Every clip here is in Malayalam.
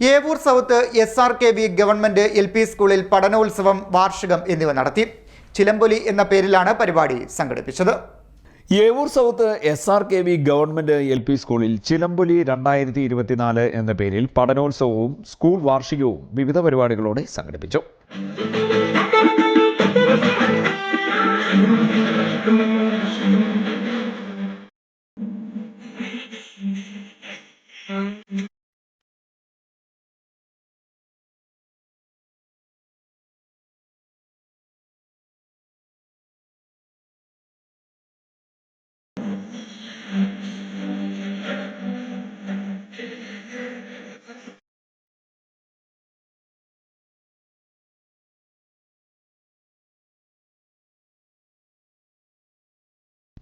Evoor south S R K V government L P സ്കൂളിൽ പഠനോത്സവം വാർഷികം എന്നിവ നടത്തി. ചിലമ്പൊലി എന്ന പേരിലാണ് പരിപാടി സംഘടിപ്പിച്ചത്. Evoor south S R K V government L P സ്കൂളിൽ ചിലമ്പൊലി രണ്ടായിരത്തി ഇരുപത്തിനാല് എന്ന പേരിൽ പഠനോത്സവവും സ്കൂൾ വാർഷികവും വിവിധ പരിപാടികളോടെ സംഘടിപ്പിച്ചു.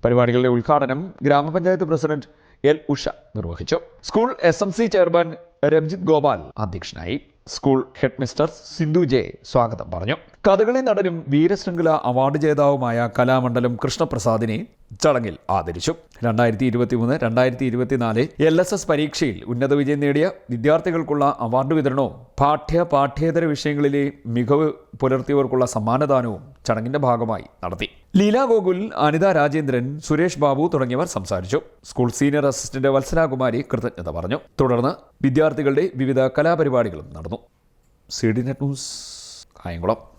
പരിപാടികളുടെ ഉദ്ഘാടനം ഗ്രാമപഞ്ചായത്ത് പ്രസിഡന്റ് എൽ ഉഷ നിർവഹിച്ചു. School S M C chairman Ranjith Gopal അധ്യക്ഷനായി. School head mister Sindhu J സ്വാഗതം പറഞ്ഞു. കഥകളി നടനും വീരശൃംഖല അവാർഡ് ജേതാവുമായ കലാമണ്ഡലം കൃഷ്ണപ്രസാദിനെ ചടങ്ങിൽ ആദരിച്ചു. രണ്ടായിരത്തി ഇരുപത്തി മൂന്ന് രണ്ടായിരത്തി ഇരുപത്തിനാല് എൽ എസ് എസ് പരീക്ഷയിൽ ഉന്നത വിജയം നേടിയ വിദ്യാർത്ഥികൾക്കുള്ള അവാർഡ് വിതരണവും പാഠ്യ പാഠ്യേതര വിഷയങ്ങളിലെ മികവ് പുലർത്തിയവർക്കുള്ള സമ്മാനദാനവും ചടങ്ങിന്റെ ഭാഗമായി നടത്തി. ലീല ഗോകുൽ അനിത രാജേന്ദ്രൻ സുരേഷ് ബാബു തുടങ്ങിയവർ സംസാരിച്ചു. സ്കൂൾ സീനിയർ അസിസ്റ്റന്റ് വത്സരാകുമാരി കൃതജ്ഞത പറഞ്ഞു. തുടർന്ന് വിദ്യാർത്ഥികളുടെ വിവിധ കലാപരിപാടികളും നടന്നു. C D net news Kayamkulam.